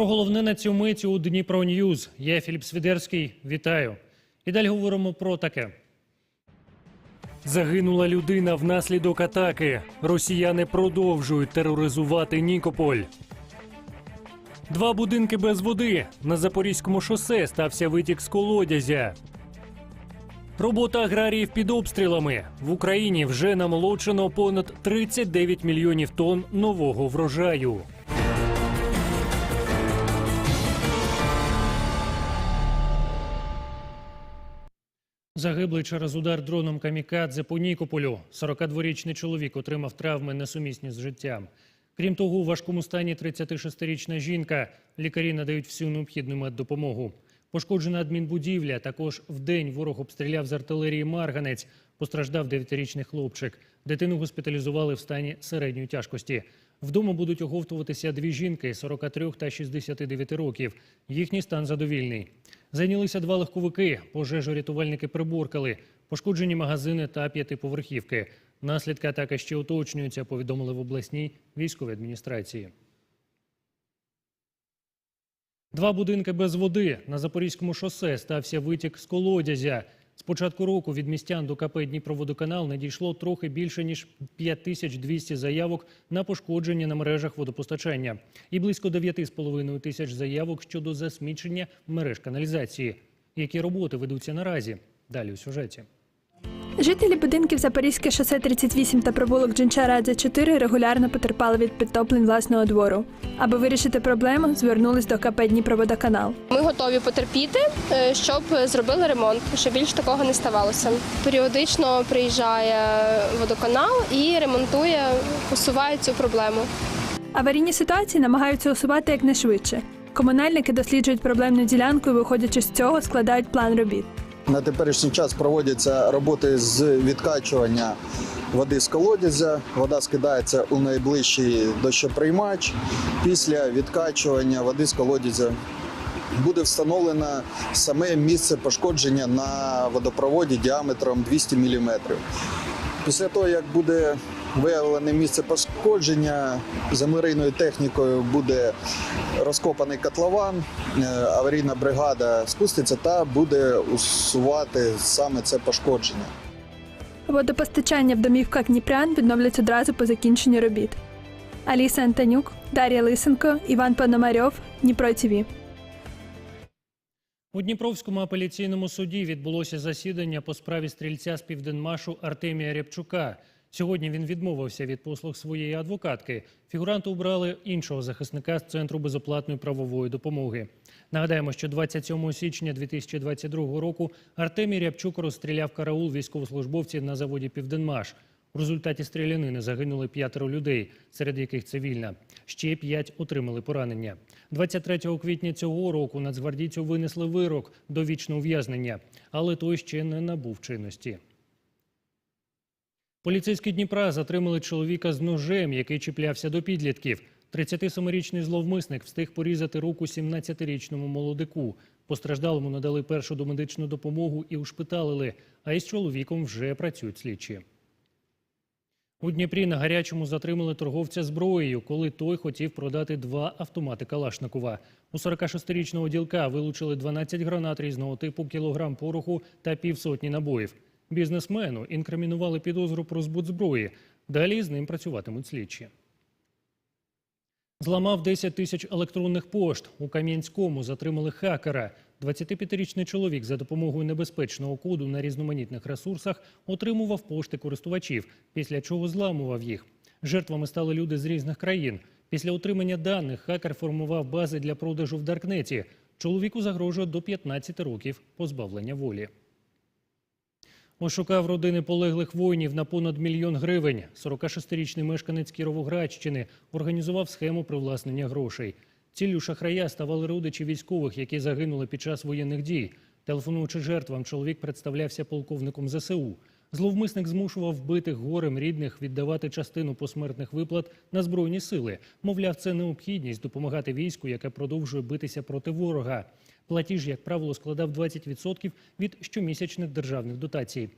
Про головне на цю мить у Дніпро Ньюз. Я Філіп Свідерський. Вітаю. І далі говоримо про таке. Загинула людина внаслідок атаки. Росіяни продовжують тероризувати Нікополь. Два будинки без води. На Запорізькому шосе стався витік з колодязя. Робота аграріїв під обстрілами в Україні вже намолочено понад 39 мільйонів тонн нового врожаю. Загиблий через удар дроном камікадзе по Нікополю. 42-річний чоловік отримав травми несумісні з життям. Крім того, у важкому стані 36-річна жінка. Лікарі надають всю необхідну меддопомогу. Пошкоджена адмінбудівля. Також вдень ворог обстріляв з артилерії Марганець. Постраждав 9-річний хлопчик. Дитину госпіталізували в стані середньої тяжкості. Вдома будуть оговтуватися дві жінки 43 та 69 років. Їхній стан задовільний. Зайнялися два легковики. Пожежу рятувальники приборкали. Пошкоджені магазини та п'ятиповерхівки. Наслідки атаки ще уточнюються, повідомили в обласній військовій адміністрації. Два будинки без води на Запорізькому шосе стався витік з колодязя. З початку року від містян до КП Дніпроводоканал надійшло трохи більше ніж 5200 заявок на пошкодження на мережах водопостачання і близько 9,5 тисяч заявок щодо засмічення мереж каналізації. Які роботи ведуться наразі? Далі у сюжеті. Жителі будинків Запорізьке шосе 38 та провулок Джинчарадзе 4 регулярно потерпали від підтоплень власного двору. Аби вирішити проблему, звернулись до КП Дніпроводоканал. Ми готові потерпіти, е, щоб зробили ремонт, щоб більше такого не ставалося. Періодично приїжджає водоканал і ремонтує, усуває цю проблему. Аварійні ситуації намагаються усувати якнайшвидше. Комунальники досліджують проблемну ділянку і, виходячи з цього, складають план робіт. На теперішній час проводяться роботи з відкачування води з колодязя. Вода скидається у найближчий дощоприймач. Після відкачування води з колодязя буде встановлено саме місце пошкодження на водопроводі діаметром 200 мм. Після того, як буде виявлене місце пошкодження, землерийною технікою буде розкопаний котлован, е, аварійна бригада спуститься та буде усувати саме це пошкодження. Водопостачання в домівках Дніпрян відновлять одразу по закінченні робіт. Аліса Антонюк, Дар'я Лисенко, Іван Пономарьов, Дніпро ТВ. У Дніпровському апеляційному суді відбулося засідання по справі стрільця з Південмашу Артемія Рябчука. Сьогодні він відмовився від послуг своєї адвокатки. Фігуранти обрали іншого захисника з центру безоплатної правової допомоги. Нагадаємо, що 27 січня 2022 року Артемій Рябчук розстріляв караул військовослужбовців на заводі Південмаш. У результаті стрілянини загинули п'ятеро людей, серед яких цивільна. Ще п'ять отримали поранення. 23 квітня цього року нацгвардійцю винесли вирок до вічного ув'язнення, але той ще не набув чинності. Поліцейські Дніпра затримали чоловіка з ножем, який чіплявся до підлітків. 37-річний зловмисник встиг порізати руку 17-річному молодику. Постраждалому надали першу домедичну допомогу і ушпиталили, а із чоловіком вже працюють слідчі. У Дніпрі на гарячому затримали торговця зброєю, коли той хотів продати два автомати Калашникова. У 46-річного ділка вилучили 12 гранат різного типу, кілограм пороху та півсотні набоїв. Бізнесмену інкримінували підозру про збут зброї. Далі з ним працюватимуть слідчі. Зламав 10 тисяч електронних пошт. У Кам'янському затримали хакера. 25-річний чоловік за допомогою небезпечного коду на різноманітних ресурсах отримував пошти користувачів, після чого зламував їх. Жертвами стали люди з різних країн. Після отримання даних хакер формував бази для продажу в Даркнеті. Чоловіку загрожує до 15 років позбавлення волі. Ошукав родини полеглих воїнів на понад мільйон гривень. 46-річний мешканець Кіровоградщини організував схему привласнення грошей. Ціллю шахрая ставали родичі військових, які загинули під час воєнних дій. Телефонуючи жертвам, чоловік представлявся полковником ЗСУ. Зловмисник змушував вбитих горем рідних віддавати частину посмертних виплат на збройні сили. Мовляв, це необхідність допомагати війську, яке продовжує битися проти ворога. Платіж, як правило, складав 20% від щомісячних державних дотацій.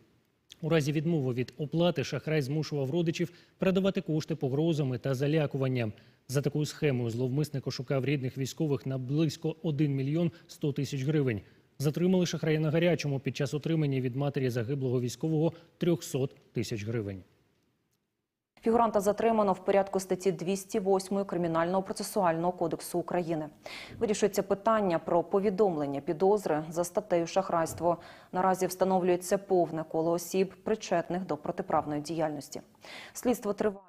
У разі відмови від оплати шахрай змушував родичів передавати кошти погрозами та залякуванням. За такою схемою зловмисник ошукав рідних військових на близько 1 мільйон 100 тисяч гривень. Затримали шахрая на гарячому під час отримання від матері загиблого військового 300 тисяч гривень. Фігуранта затримано в порядку статті 208 Кримінального процесуального кодексу України. Вирішується питання про повідомлення підозри за статтею шахрайство. Наразі встановлюється повне коло осіб, причетних до протиправної діяльності. Слідство триває.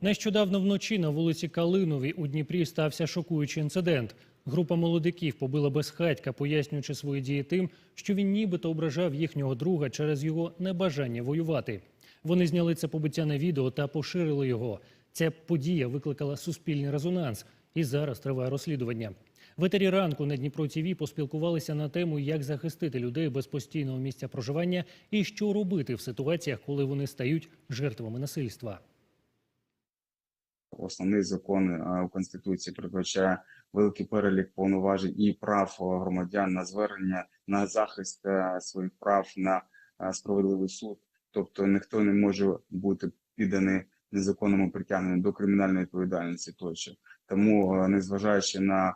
Нещодавно вночі на вулиці Калиновій у Дніпрі стався шокуючий інцидент. Група молодиків побила безхатька, пояснюючи свої дії тим, що він нібито ображав їхнього друга через його небажання воювати. Вони зняли це побиття на відео та поширили його. Ця подія викликала суспільний резонанс, і зараз триває розслідування. В етері ранку на Дніпро ТІВІ поспілкувалися на тему, як захистити людей без постійного місця проживання і що робити в ситуаціях, коли вони стають жертвами насильства. Основний закон е, у Конституції передбачає великий перелік повноважень і прав е, громадян на звернення, на захист е, своїх прав на справедливий суд. Тобто ніхто не може бути підданий незаконному притягненню до кримінальної відповідальності тощо. Тому, е, незважаючи на е,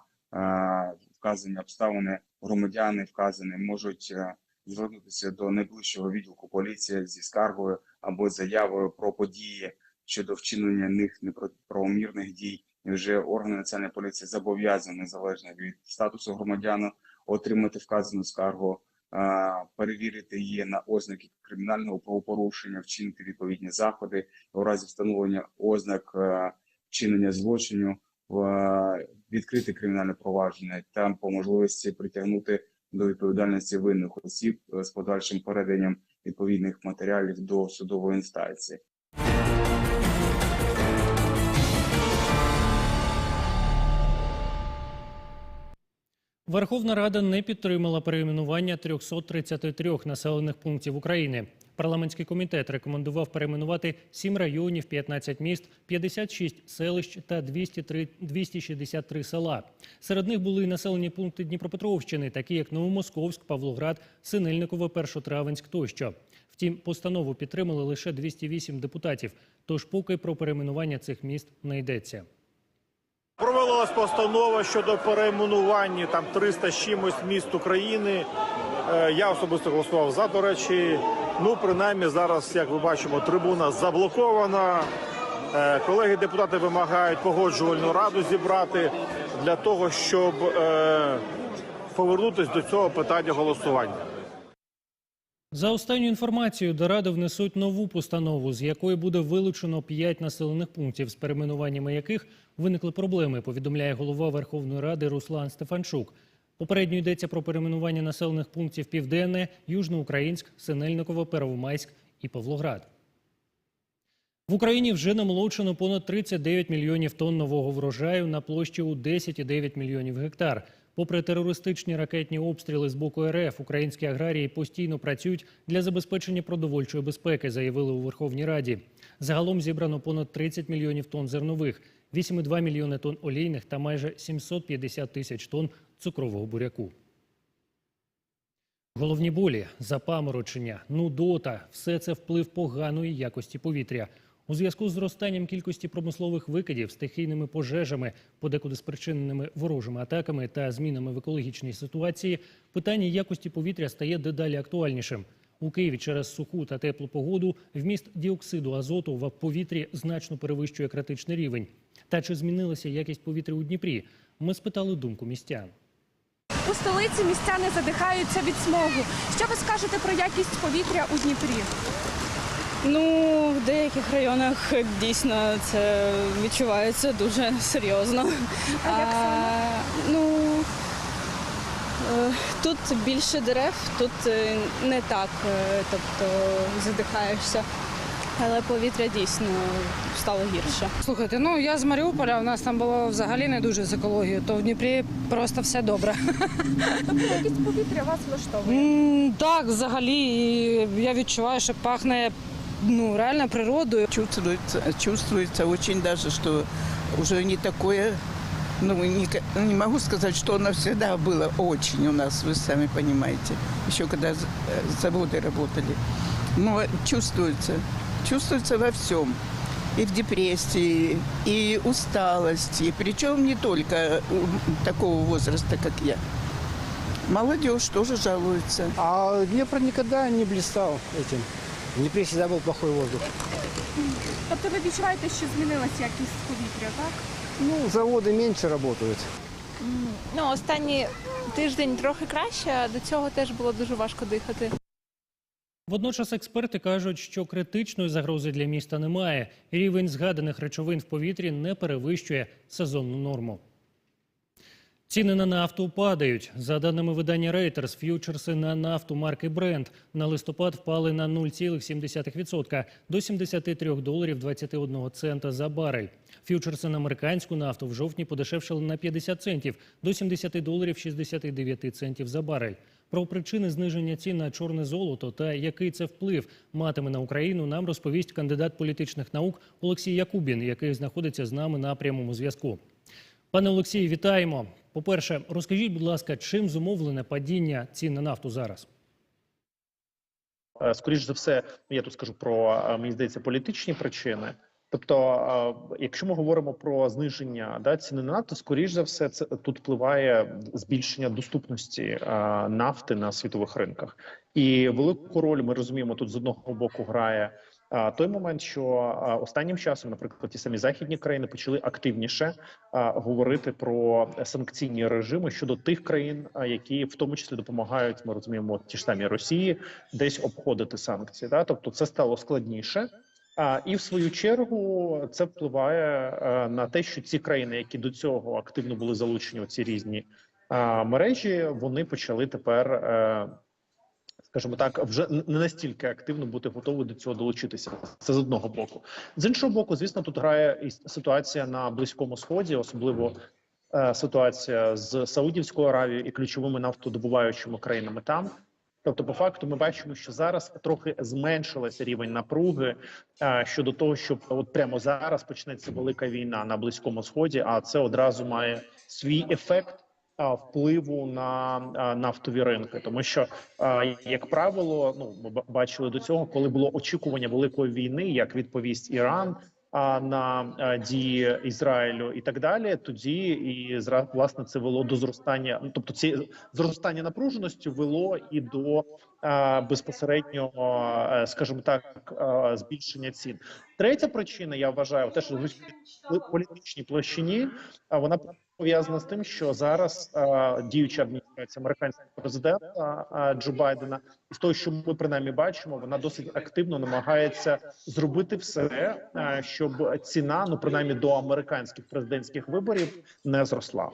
вказані обставини, громадяни вказані можуть е, звернутися до найближчого відділку поліції зі скаргою або заявою про події щодо вчинення них неправомірних дій. І вже органи національної поліції зобов'язані незалежно від статусу громадяна отримати вказану скаргу, перевірити її на ознаки кримінального правопорушення, вчинити відповідні заходи у разі встановлення ознак е, вчинення злочину, в- відкрити кримінальне провадження та по можливості притягнути до відповідальності винних осіб е, з подальшим переданням відповідних матеріалів до судової інстанції. Верховна Рада не підтримала перейменування 333 населених пунктів України. Парламентський комітет рекомендував перейменувати 7 районів, 15 міст, 56 селищ та 203, 263 села. Серед них були і населені пункти Дніпропетровщини, такі як Новомосковськ, Павлоград, Синельникове, Першотравенськ тощо. Втім, постанову підтримали лише 208 депутатів. Тож поки про перейменування цих міст не йдеться. Провелась постанова щодо перейменування там 300 з чимось міст України. Е, Я особисто голосував за, до речі. Ну, принаймні, зараз, як ми бачимо, трибуна заблокована. Е, Колеги депутати вимагають погоджувальну раду зібрати для того, щоб е, повернутися до цього питання голосування. За останню інформацією, до Ради внесуть нову постанову, з якої буде вилучено 5 населених пунктів, з перейменуваннями яких виникли проблеми, повідомляє голова Верховної Ради Руслан Стефанчук. Попередньо йдеться про перейменування населених пунктів Південне, Южноукраїнськ, Синельниково, Первомайськ і Павлоград. В Україні вже намолочено понад 39 мільйонів тонн нового врожаю на площі у 10,9 мільйонів гектар. Попри терористичні ракетні обстріли з боку РФ, українські аграрії постійно працюють для забезпечення продовольчої безпеки, заявили у Верховній Раді. Загалом зібрано понад 30 мільйонів тонн зернових, 8,2 мільйони тонн олійних та майже 750 тисяч тонн цукрового буряку. Головні болі, запаморочення, нудота – все це вплив поганої якості повітря. У зв'язку з зростанням кількості промислових викидів, стихійними пожежами, подекуди спричиненими ворожими атаками та змінами в екологічній ситуації, питання якості повітря стає дедалі актуальнішим. У Києві через суху та теплу погоду вміст діоксиду азоту в повітрі значно перевищує критичний рівень. Та чи змінилася якість повітря у Дніпрі? Ми спитали думку містян. У столиці містяни задихаються від смогу. Що ви скажете про якість повітря у Дніпрі? Ну, в деяких районах дійсно це відчувається дуже серйозно. А як саме? ну, е, тут більше дерев, тут е, не так, е, тобто задихаєшся. Але повітря дійсно стало гірше. Слухайте, ну я з Маріуполя, у нас там було взагалі не дуже з екологією, то в Дніпрі просто все добре. Тобто якість повітря вас влаштовує? Так, взагалі, і я відчуваю, що пахне ну, реально природою. чувствуется, чувствуется очень даже, что уже не такое Ну, не, ка- не могу сказать, что оно всегда было очень у нас, вы сами понимаете, еще когда э, заводы работали. Но чувствуется, чувствуется во всем. И в депрессии, и усталости, причем не только у такого возраста, как я. Молодежь тоже жалуется. А Днепр никогда не блистал этим. В Днепре всегда был плохой воздух. Тобто ви відчуваєте, що змінилась якість повітря, так? Ну, заводы меньше работают. Ну, останній тиждень трохи краще, а до цього теж було дуже важко дихати. Водночас експерти кажуть, що критичної загрози для міста немає. Рівень згаданих речовин в повітрі не перевищує сезонну норму. Ціни на нафту падають. За даними видання Reuters, ф'ючерси на нафту марки Brent на листопад впали на 0,7% до 73 доларів 21 цента за барель. Ф'ючерси на американську нафту в жовтні подешевшили на 50 центів до 70 доларів 69 центів за барель. Про причини зниження цін на чорне золото та який це вплив матиме на Україну, нам розповість кандидат політичних наук Олексій Якубін, який знаходиться з нами на прямому зв'язку. Пане Олексію, вітаємо. По-перше, розкажіть, будь ласка, чим зумовлене падіння цін на нафту зараз? Е, скоріш за все, я тут скажу про е, мені здається політичні причини. Тобто, е, якщо ми говоримо про зниження да, ціни на нафту, скоріш за все, це тут впливає збільшення доступності нафти на світових ринках, і велику роль ми розуміємо тут з одного боку грає. Той момент, що останнім часом, наприклад, ті самі західні країни почали активніше говорити про санкційні режими щодо тих країн, які в тому числі допомагають, ми розуміємо, ті ж самі Росії десь обходити санкції. Да? Тобто це стало складніше. А і в свою чергу це впливає на те, що ці країни, які до цього активно були залучені у ці різні мережі, вони почали тепер, е, скажімо так, вже не настільки активно бути готові до цього долучитися. Це з одного боку. З іншого боку, звісно, тут грає і ситуація на близькому сході, особливо е, ситуація з Саудівською Аравією і ключовими нафтодобуваючими країнами там. Тобто, по факту, ми бачимо, що зараз трохи зменшилася рівень напруги е, щодо того, що от прямо зараз почнеться велика війна на близькому сході, а це одразу має свій ефект впливу на нафтові ринки, тому що як правило, ну ми бачили до цього, коли було очікування великої війни, як відповість Іран. На дії Ізраїлю і так далі, тоді і зра- власне це вело до зростання. Ну тобто, ці зростання напруженості вело і до а, безпосереднього, е, скажімо так, збільшення цін. Третя причина, я вважаю, теж в політичній площині, а вона пов'язана з тим, що зараз а, діюча адміністрація американського президента а, Джо Байдена, з того, що ми принаймні бачимо, вона досить активно намагається зробити все, а, щоб ціна, ну принаймні до американських президентських виборів, не зросла.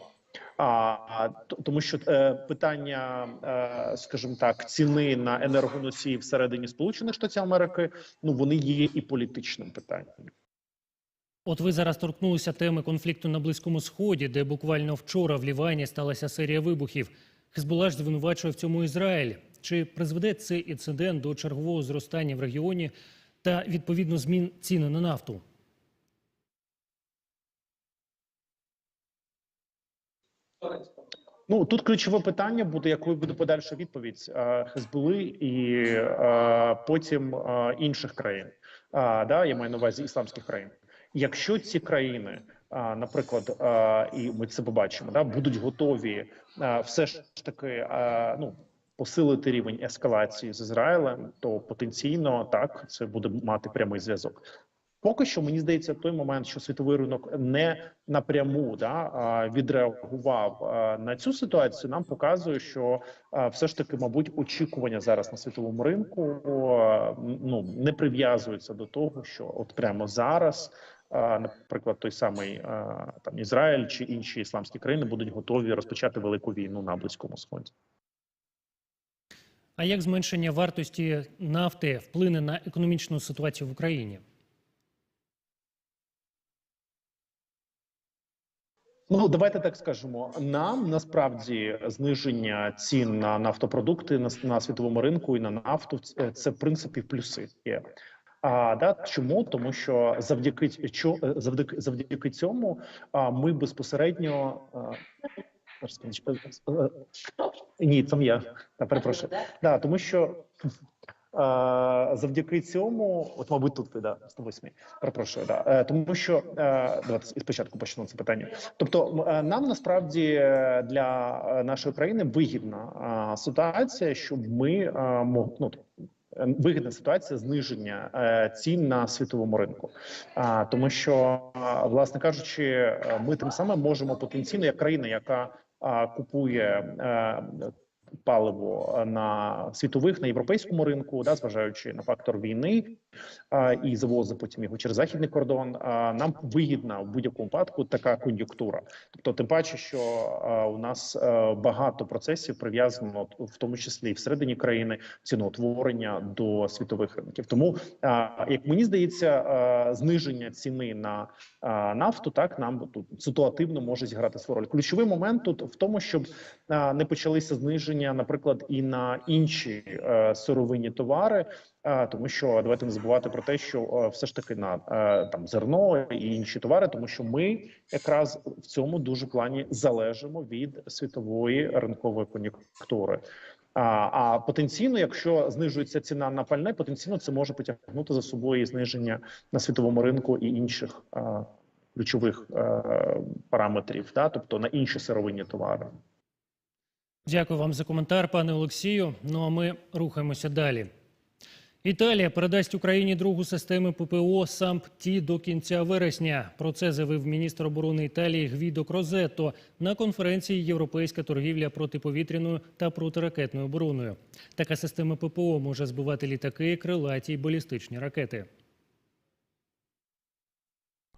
А тому, що е, питання, е, скажімо так, ціни на енергоносії всередині Сполучених Штатів Америки, ну вони є і політичним питанням. От ви зараз торкнулися теми конфлікту на Близькому Сході, де буквально вчора в Лівані сталася серія вибухів. Хезболла ж звинувачує в цьому Ізраїль. Чи призведе цей інцидент до чергового зростання в регіоні та відповідно змін ціни на нафту? Ну тут ключове питання буде, якою буде подальша відповідь е, Хезболи і е, потім е, інших країн. Да, я маю на увазі ісламських країн. Якщо ці країни, наприклад, і ми це побачимо, да, будуть готові все ж таки ну. Посилити рівень ескалації з Ізраїлем, то потенційно так це буде мати прямий зв'язок. Поки що мені здається, той момент, що світовий ринок не напряму да відреагував на цю ситуацію, нам показує, що все ж таки, мабуть, очікування зараз на світовому ринку ну не прив'язуються до того, що от прямо зараз. Наприклад, той самий там Ізраїль чи інші ісламські країни будуть готові розпочати велику війну на близькому сході. А як зменшення вартості нафти вплине на економічну ситуацію в Україні? Ну давайте так скажемо. Нам насправді зниження цін на нафтопродукти на, на світовому ринку і на нафту це, це в принципі плюси є. А да чому? Тому що завдяки чо- е, завдяки завдяки цьому а, ми безпосередньо е, е, ні, це я та перепрошую. Да, тому що а, завдяки цьому, от мабуть, тут ви да 108, перепрошую, да тому що давайте спочатку почну це питання. Тобто, нам насправді для нашої країни вигідна ситуація, щоб ми ну, вигідна ситуація зниження е, цін на світовому ринку. Тому, що власне кажучи, е, ми тим самим можемо потенційно, як країна, яка купує. е, Паливо на світових на європейському ринку, да, зважаючи на фактор війни і завози потім його через західний кордон. Нам вигідна в будь-якому випадку така кон'юнктура. Тобто, тим паче, що у нас багато процесів прив'язано, в тому числі і всередині країни, ціноутворення до світових ринків. Тому, як мені здається, зниження ціни на нафту так нам тут ситуативно може зіграти свою роль. Ключовий момент тут в тому, щоб не почалися зниження, наприклад, і на інші е, сировинні товари. Тому що давайте не забувати про те, що все ж таки на там зерно і інші товари, тому що ми якраз в цьому дуже плані залежимо від світової ринкової кон'юнктури. А, а потенційно, якщо знижується ціна на пальне, потенційно це може потягнути за собою і зниження на світовому ринку і інших а, ключових а, параметрів, да, тобто на інші сировинні товари. Дякую вам за коментар, пане Олексію. Ну а ми рухаємося далі. Італія передасть Україні другу систему ППО САМП-Ті до кінця вересня. Про це заявив міністр оборони Італії Гвідо Крозетто на конференції Європейська торгівля протиповітряною та протиракетною обороною. Така система ППО може збивати літаки, крилаті й балістичні ракети.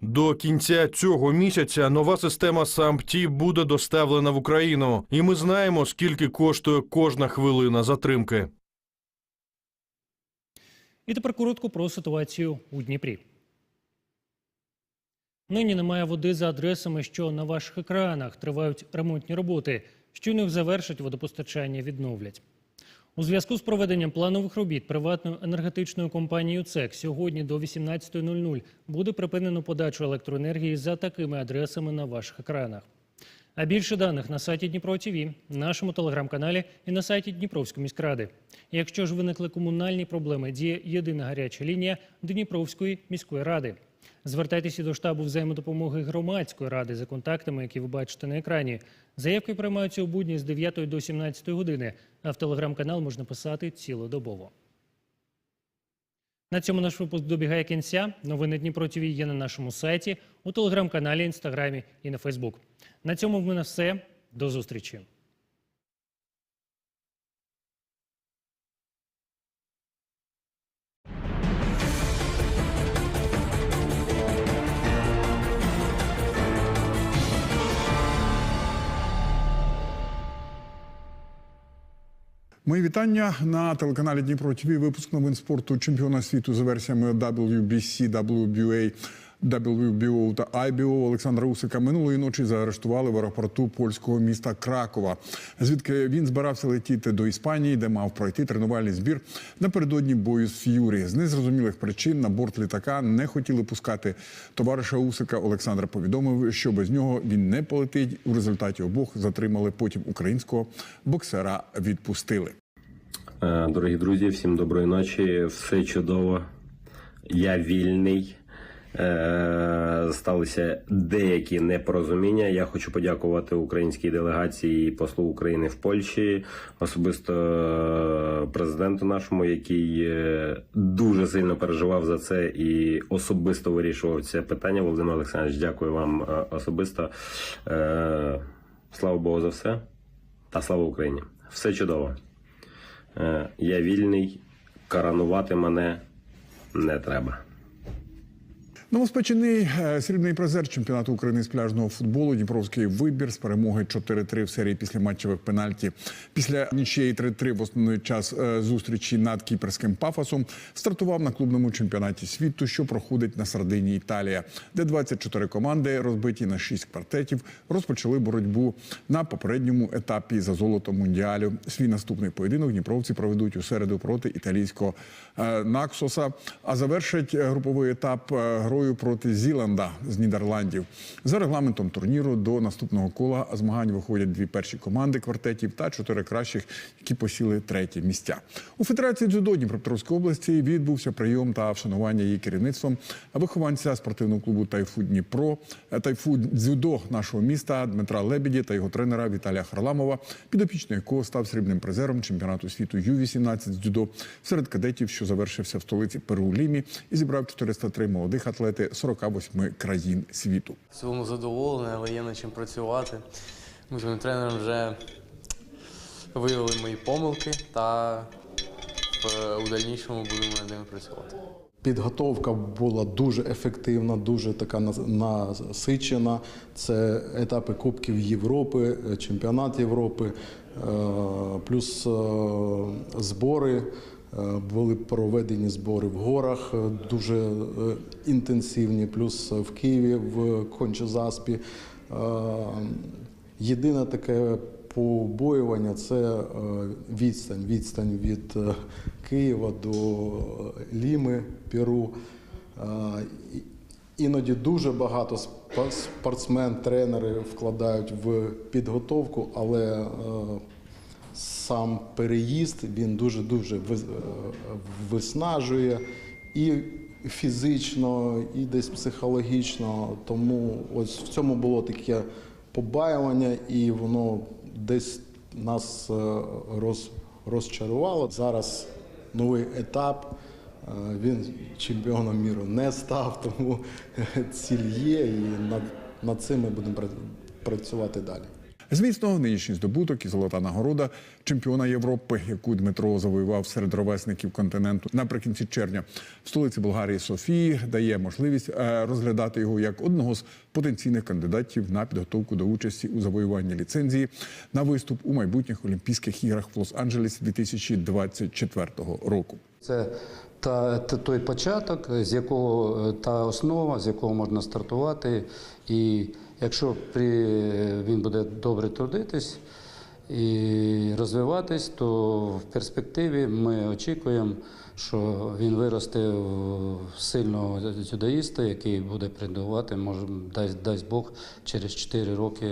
До кінця цього місяця нова система САМПТІ буде доставлена в Україну, і ми знаємо, скільки коштує кожна хвилина затримки. І тепер коротко про ситуацію у Дніпрі. Нині немає води за адресами, що на ваших екранах тривають ремонтні роботи. Щойно їх завершать водопостачання, відновлять. У зв'язку з проведенням планових робіт приватною енергетичною компанією ЦЕК сьогодні до 18.00 буде припинено подачу електроенергії за такими адресами на ваших екранах. А більше даних на сайті Дніпро ТВ, нашому телеграм-каналі і на сайті Дніпровської міськради. Якщо ж виникли комунальні проблеми, діє єдина гаряча лінія Дніпровської міської ради. Звертайтеся до штабу взаємодопомоги громадської ради за контактами, які ви бачите на екрані. Заявки приймаються у будні з 9 до 17 години, а в телеграм-канал можна писати цілодобово. На цьому наш випуск добігає кінця. Новини Дніпро ТВ є на нашому сайті, у телеграм-каналі, інстаграмі і на Фейсбук. На цьому в мене все. До зустрічі. Мої вітання на телеканалі Дніпро ТВ. Випуск новин спорту чемпіона світу за версіями WBC, WBA, WBO та IBO Олександра Усика минулої ночі заарештували в аеропорту польського міста Кракова, звідки він збирався летіти до Іспанії, де мав пройти тренувальний збір напередодні бою з Ф'юрі. З незрозумілих причин на борт літака не хотіли пускати товариша Усика. Олександр повідомив, що без нього він не полетить. У результаті обох затримали. Потім українського боксера відпустили. Е, Дорогі друзі, всім доброї ночі. Все чудово. Я вільний. Е, Сталися деякі непорозуміння. Я хочу подякувати українській делегації і послу України в Польщі, особисто е, президенту нашому, який дуже сильно переживав за це і особисто вирішував це питання. Володимир Олександрович, дякую вам особисто. Слава Богу за все та слава Україні! Все чудово. Е, Я вільний, коронувати мене не треба. Новоспечений срібний призер чемпіонату України з пляжного футболу Дніпровський вибір з перемоги 4-3 в серії після матчевих пенальті. Після нічиєї 3-3 в основний час е, зустрічі над кіпрським пафосом стартував на клубному чемпіонаті світу, що проходить на Сардинії Італія, де 24 команди, розбиті на 6 квартетів, розпочали боротьбу на попередньому етапі за золото мундіалю. Свій наступний поєдинок дніпровці проведуть у середу проти італійського е, Наксоса, а завершать е, груповий етап е, грою проти Зіланда з Нідерландів. За регламентом турніру до наступного кола змагань виходять дві перші команди квартетів та чотири кращих, які посіли треті місця. У Федерації дзюдо Дніпропетровської області відбувся прийом та вшанування її керівництвом вихованця спортивного клубу Тайфу Дніпро, е, Тайфу дзюдо нашого міста Дмитра Лебеді та його тренера Віталія Харламова, підопічний якого став срібним призером чемпіонату світу Ю-18 з дзюдо серед кадетів, що завершився в столиці Перу Лімі і зібрав 403 молодих атлети 48 країн світу. В цілому задоволений, але є над чим працювати. Ми з моїм тренером вже виявили мої помилки та в у дальнішому будемо над ними працювати. Підготовка була дуже ефективна, дуже така насичена. Це етапи Кубків Європи, е, чемпіонат Європи, е, плюс е, збори. Е, Були проведені збори в горах е, дуже е, інтенсивні, плюс в Києві в Кончезаспі. Єдине таке побоювання це відстань. Відстань від Києва до Ліми, Перу. Іноді дуже багато спортсмен, тренери вкладають в підготовку, але сам переїзд він дуже дуже виснажує і фізично, і десь психологічно. Тому ось в цьому було таке побаювання, і воно десь нас е, роз, розчарувало. Зараз новий етап. Е, Він чемпіоном міру не став, тому ціль є, і над, над цим ми будемо працювати далі. Звісно, нинішній здобуток і золота нагорода чемпіона Європи, яку Дмитро завоював серед ровесників континенту наприкінці червня в столиці Болгарії Софії, дає можливість е, розглядати його як одного з потенційних кандидатів на підготовку до участі у завоюванні ліцензії на виступ у майбутніх Олімпійських іграх в Лос-Анджелесі 2024 року. Це та, та той початок, з якого е, та основа, з якого можна стартувати. І якщо при, він буде добре трудитись і розвиватись, то в перспективі ми очікуємо, що він виросте в сильного дзюдоїста, який буде придувати, може, дасть, дасть Бог, через 4 роки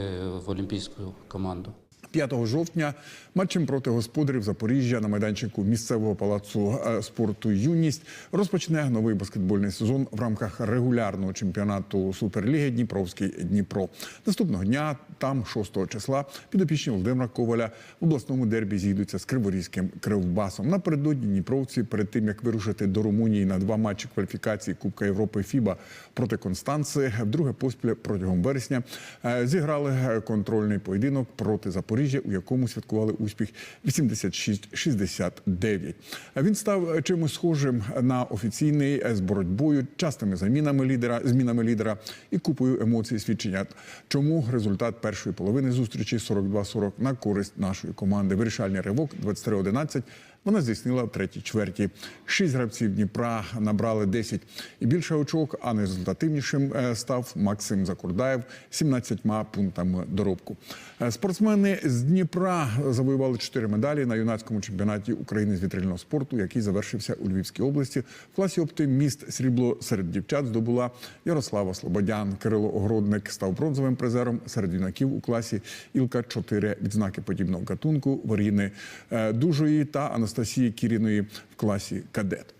в олімпійську команду. 5 жовтня матчем проти господарів Запоріжжя на майданчику місцевого палацу е, спорту Юність розпочне новий баскетбольний сезон в рамках регулярного чемпіонату Суперліги Дніпровський Дніпро. Наступного дня там, 6 числа, підопічні Володимира Коваля в обласному дербі зійдуться з Криворізьким кривбасом. Напередодні Дніпровці перед тим як вирушити до Румунії на два матчі кваліфікації Кубка Європи ФІБА проти Констанци, вдруге поспіль протягом вересня е, зіграли контрольний поєдинок проти Запоріжжя, у якому святкували успіх 86-69. Він став чимось схожим на офіційний е, з боротьбою, частими замінами лідера, змінами лідера і купою емоцій свідчення. Чому результат першої половини зустрічі 42-40 на користь нашої команди. Вирішальний ривок 23-11 вона здійснила в третій чверті. Шість гравців Дніпра набрали 10 і більше очок, а найрезультативнішим е, став Максим Закурдаєв 17 пунктами доробку. Е, Спортсмени з Дніпра завоювали чотири медалі на юнацькому чемпіонаті України з вітрильного спорту, який завершився у Львівській області. В класі оптиміст срібло серед дівчат здобула Ярослава Слободян. Кирило Огородник став бронзовим призером серед юнаків у класі Ілка 4 відзнаки подібного гатунку Воріни е, Дужої та Анастасії Кіріної в класі кадет.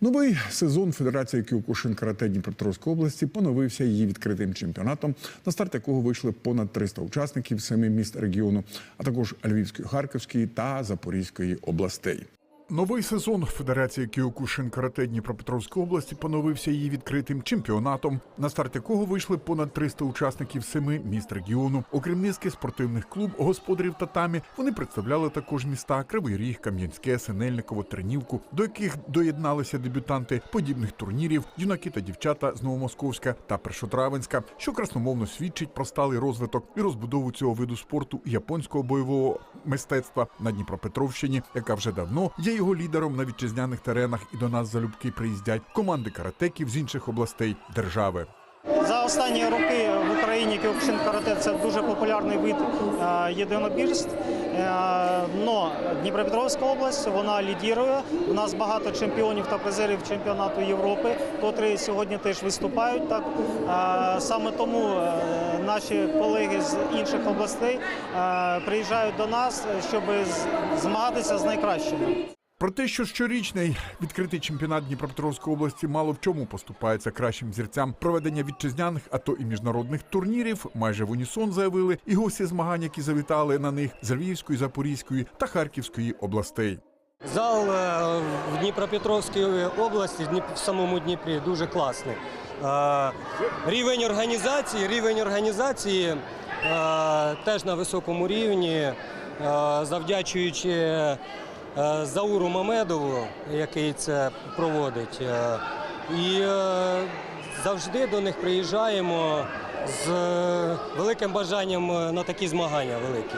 Новий сезон Федерації Кіокушин карате Дніпропетровської області поновився її відкритим чемпіонатом, на старт якого вийшли понад 300 учасників семи міст регіону, а також Львівської, Харківської та Запорізької областей. Новий сезон Федерації Кіокушин Карате Дніпропетровської області поновився її відкритим чемпіонатом, на старт якого вийшли понад 300 учасників семи міст регіону. Окрім низки спортивних клуб, господарів татамі, вони представляли також міста Кривий Ріг, Кам'янське, Синельниково, Тернівку, до яких доєдналися дебютанти подібних турнірів, юнаки та дівчата з Новомосковська та Першотравенська, що красномовно свідчить про сталий розвиток і розбудову цього виду спорту японського бойового мистецтва на Дніпропетровщині, яка вже давно є його лідером на вітчизняних теренах, і до нас залюбки приїздять команди каратеків з інших областей держави. За останні роки в Україні кіокушин карате це дуже популярний вид е, єдинобірств. Е, Но Дніпропетровська область вона лідірує. У нас багато чемпіонів та призерів чемпіонату Європи, котрі сьогодні теж виступають. Так Е, саме тому наші колеги з інших областей приїжджають до нас, щоб змагатися з найкращими. Про те, що щорічний відкритий чемпіонат Дніпропетровської області мало в чому поступається кращим зірцям проведення вітчизняних, а то і міжнародних турнірів, майже в унісон заявили і гості змагань, які завітали на них з Львівської, Запорізької та Харківської областей. Зал е, в Дніпропетровській області, в самому Дніпрі, дуже класний. Е, Рівень організації, рівень організації е, теж на високому рівні, завдячуючи Зауру Мамедову, який це проводить. Е, І е, завжди до них приїжджаємо з е, великим бажанням е, на такі змагання великі.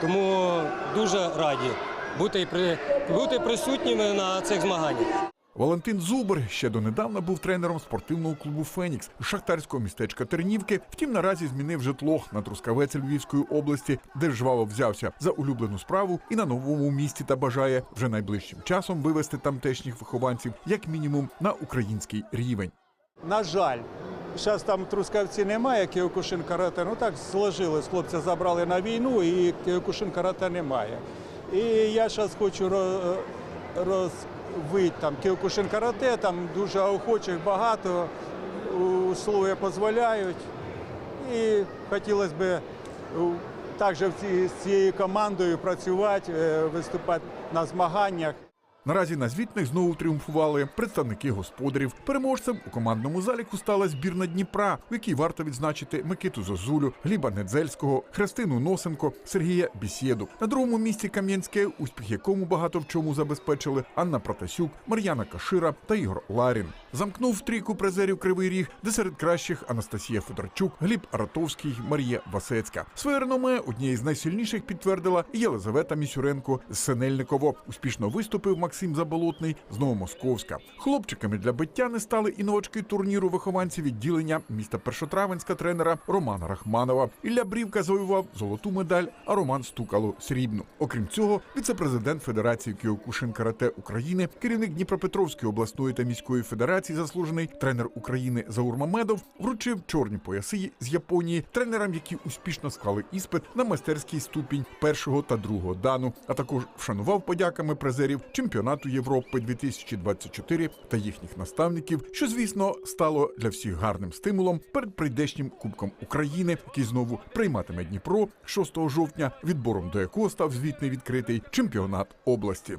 Тому дуже раді бути, бути присутніми на цих змаганнях. Валентин Зубр ще донедавна був тренером спортивного клубу Фенікс шахтарського містечка Тернівки. Втім, наразі змінив житло на Трускавець Львівської області, де жваво взявся за улюблену справу і на новому місці та бажає вже найближчим часом вивести тамтешніх вихованців як мінімум на український рівень. На жаль, зараз там Трускавці немає Кіокушин карате. Ну так сложилось. Хлопця забрали на війну і Кіокушин карате немає. І я зараз хочу ро- розвити там Кіокушин карате, там дуже охочих багато, условия дозволяють. І хотілося б також з цією командою працювати, е, виступати на змаганнях. Наразі на звітних знову тріумфували представники господарів. Переможцем у командному заліку стала збірна Дніпра, у якій варто відзначити Микиту Зозулю, Гліба Недзельського, Христину Носенко, Сергія Бісєду. На другому місці Кам'янське, успіх якому багато в чому забезпечили Анна Протасюк, Мар'яна Кашира та Ігор Ларін. Замкнув трійку призерів Кривий Ріг, де серед кращих Анастасія Федорчук, Гліб Аратовський, Марія Васецька. Своє реноме однією з найсильніших підтвердила Єлизавета Місюренко з Синельниково. Успішно виступив Максим Заболотний з Новомосковська. Хлопчиками для биття не стали і новачки турніру вихованці відділення міста Першотравенська тренера Романа Рахманова. Ілля Брівка завоював золоту медаль, а Роман Стукало срібну. Окрім цього, віце-президент Федерації Кіокушин Карате України, керівник Дніпропетровської обласної та міської федерації, заслужений тренер України Заур Мамедов, вручив чорні пояси з Японії тренерам, які успішно склали іспит на майстерський ступінь першого та другого дану, а також вшанував подяками призерів чемпіонату Європи 2024 та їхніх наставників, що звісно стало для всіх гарним стимулом перед прийдешнім Кубком України, який знову прийматиме Дніпро 6 жовтня, відбором до якого став звітний відкритий чемпіонат області.